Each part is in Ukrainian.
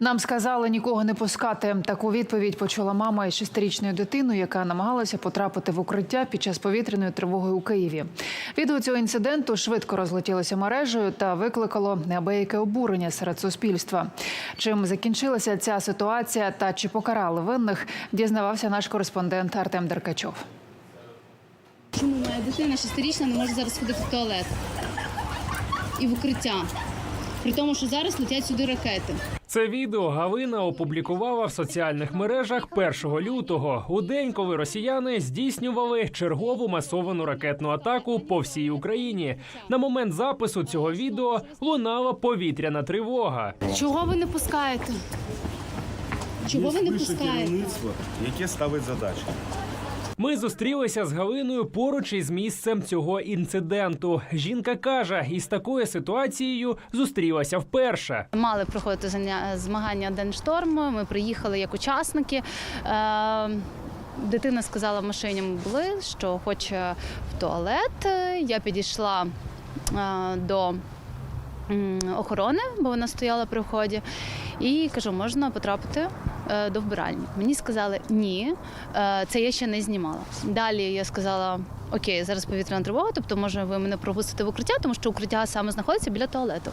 Нам сказали нікого не пускати. Таку відповідь почула мама із шестирічною дитиною, яка намагалася потрапити в укриття під час повітряної тривоги у Києві. Відео цього інциденту швидко розлетілося мережею та викликало неабияке обурення серед суспільства. Чим закінчилася ця ситуація та чи покарали винних, дізнавався наш кореспондент Артем Деркачов. Чому моя дитина шестирічна не може зараз ходити в туалет і в укриття? При тому, що зараз летять сюди ракети. Це відео Галина опублікувала в соціальних мережах 1 лютого, у день, коли росіяни здійснювали чергову масовану ракетну атаку по всій Україні. На момент запису цього відео лунала повітряна тривога. Чого ви не пускаєте? Чого ви не пускаєте? керівництво, яке ставить задачі. Ми зустрілися з Галиною поруч із місцем цього інциденту. Жінка каже, із такою ситуацією зустрілася вперше. Мали проходити змагання День шторму. Ми приїхали як учасники. Е, Дитина сказала в машині, були, що хоче в туалет. Я підійшла е, до охорони, бо вона стояла при вході, і кажу, можна потрапити до вбиральні. Мені сказали ні, е, це я ще не знімала. Далі я сказала. Окей, зараз повітряна тривога, тобто може ви мене пропустите в укриття, тому що укриття саме знаходиться біля туалету.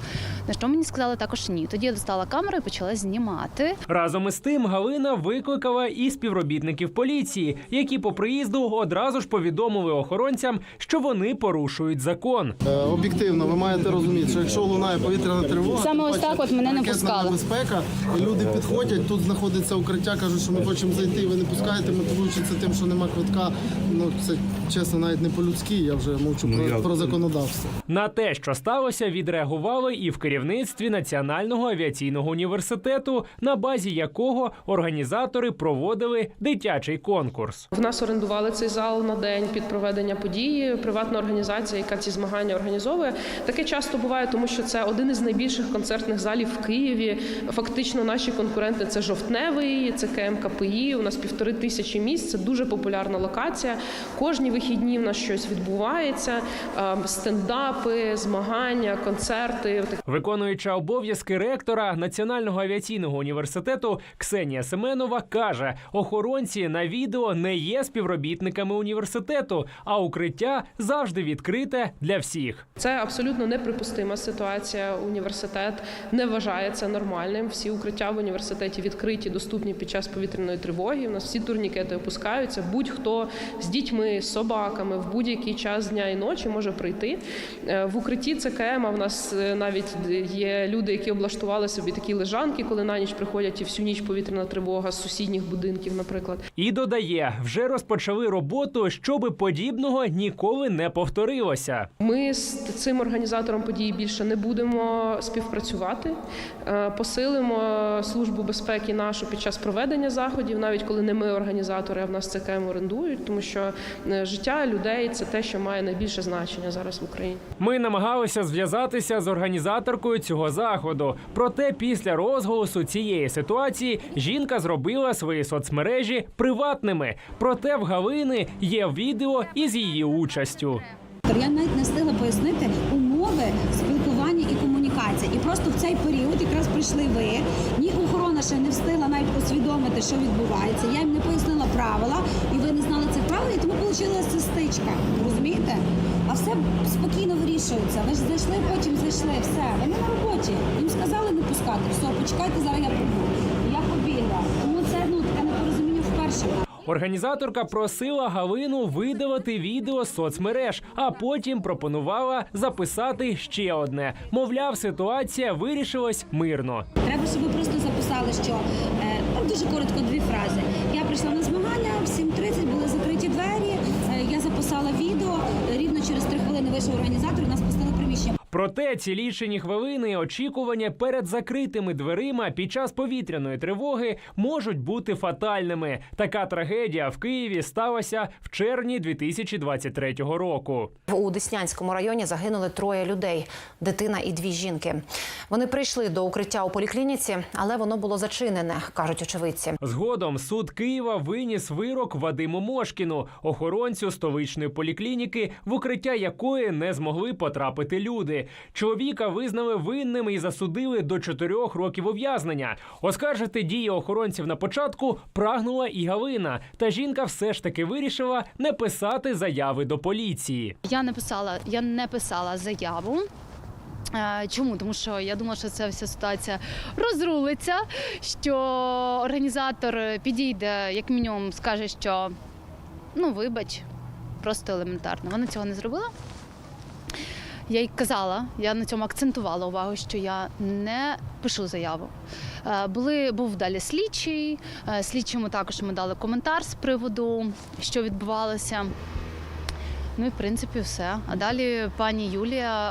На що мені сказали також ні. Тоді я достала камеру і почала знімати. Разом із тим Галина викликала і співробітників поліції, які по приїзду одразу ж повідомили охоронцям, що вони порушують закон. Е, Об'єктивно, ви маєте розуміти, що якщо лунає повітряна тривога, Саме ось так от мене не пускали. небезпека, і люди підходять, тут знаходиться укриття, кажуть, що ми хочемо зайти, ви не пускаєте, мотивуючи це тим, що нема квитка. Ну це чесно, навіть не по-людськи, я вже мовчу Ну, про, я- про законодавство. На те, що сталося, відреагували і в керівництві Національного авіаційного університету, на базі якого організатори проводили дитячий конкурс. В нас орендували цей зал на день під проведення події. Приватна організація, яка ці змагання організовує. Таке часто буває, тому що це один із найбільших концертних залів в Києві. Фактично, наші конкуренти це жовтневий, це КМКПІ. У нас півтори тисячі місць. Це дуже популярна локація. Кожні вихідні в нас щось відбувається: Ем, стендапи, змагання, концерти. Виконуюча обов'язки ректора Національного авіаційного університету Ксенія Семенова каже: охоронці на відео не є співробітниками університету, а укриття завжди відкрите для всіх. Це абсолютно неприпустима ситуація. Університет не вважає це нормальним. Всі укриття в університеті відкриті, доступні під час повітряної тривоги. У нас всі турнікети опускаються. Будь-хто з дітьми, з собаками в будь-який час дня і ночі може прийти. Е, В укритті ЦКМ в нас е, навіть є люди, які облаштували собі такі лежанки, коли на ніч приходять і всю ніч повітряна тривога з сусідніх будинків, наприклад. І додає, вже розпочали роботу, щоби подібного ніколи не повторилося. Ми з цим організатором події більше не будемо співпрацювати. Е, Посилимо службу безпеки нашу під час проведення заходів, навіть коли не ми організатори, а в нас ЦКМ орендують, тому що життя людей це те, що має найбільше значення зараз в Україні. Ми намагалися зв'язатися з організаторкою цього заходу. Проте після розголосу цієї ситуації жінка зробила свої соцмережі приватними. Проте в Галини є відео із її участю. Я навіть не встигла пояснити умови спілкування і комунікації. І просто в цей період якраз прийшли ви. Ні охорона ще не встигла навіть усвідомити, що відбувається. Я їм не пояснила правила, і ви не знали цих ця стичка. Розумієте? А все спокійно вирішується. Ви ж зайшли, потім зайшли. Все, вони на роботі. Їм сказали не пускати. Все, почекайте, зараз я прийду. Я побігла. Тому це ну таке непорозуміння вперше. Організаторка просила Галину видавати відео з соцмереж, а потім пропонувала записати ще одне. Мовляв, ситуація вирішилась мирно. Треба, щоб ви просто записали, що е, там дуже коротко дві фрази. Я прийшла на змагання, в 7.30 були закриті двері. Записала відео. Рівно через три хвилини вийшов організатор. і Нас приміщення. Проте ці лічені хвилини очікування перед закритими дверима під час повітряної тривоги можуть бути фатальними. Така трагедія в Києві сталася в червні 2023 року. У Деснянському районі загинули троє людей: дитина і дві жінки. Вони прийшли до укриття у поліклініці, але воно було зачинене, кажуть очевидці. Згодом суд Києва виніс вирок Вадиму Мошкіну, охоронцю столичної поліклініки, в укриття якої не змогли потрапити люди. Чоловіка визнали винним і засудили до чотирьох років ув'язнення. Оскаржити дії охоронців на початку прагнула і Галина. Та жінка все ж таки вирішила не писати заяви до поліції. Я не писала, я не писала заяву. Е, Чому? Тому що я думала, що ця вся ситуація розрулиться, що організатор підійде, як мінімум, скаже, що ну вибач, просто елементарно. Вона цього не зробила. Я й казала, я на цьому акцентувала увагу, що я не пишу заяву. Е, Були, був далі слідчий. е, Слідчому також ми дали коментар з приводу, що відбувалося. Ну і в принципі все. А далі пані Юлія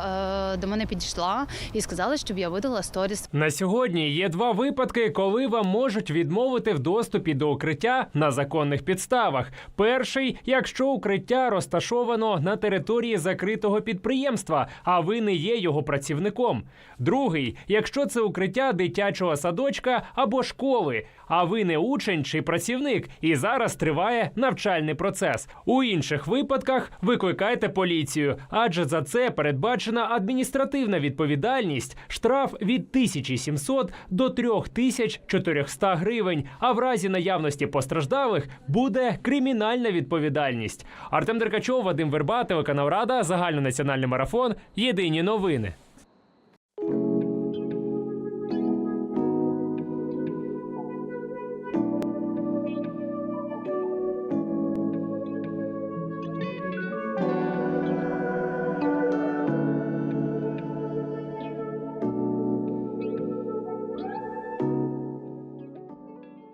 е, до мене підійшла і сказала, щоб я видала сторіс. На сьогодні є два випадки, коли вам можуть відмовити в доступі до укриття на законних підставах. Перший, якщо укриття розташовано на території закритого підприємства, а ви не є його працівником. Другий, якщо це укриття дитячого садочка або школи, а ви не учень чи працівник, і зараз триває навчальний процес. У інших випадках викликайте поліцію, адже за це передбачена адміністративна відповідальність, штраф від 1700 до 3400 гривень. А в разі наявності постраждалих буде кримінальна відповідальність. Артем Деркачов, Вадим Верба, телеканал Рада, загальнонаціональний марафон. Єдині новини.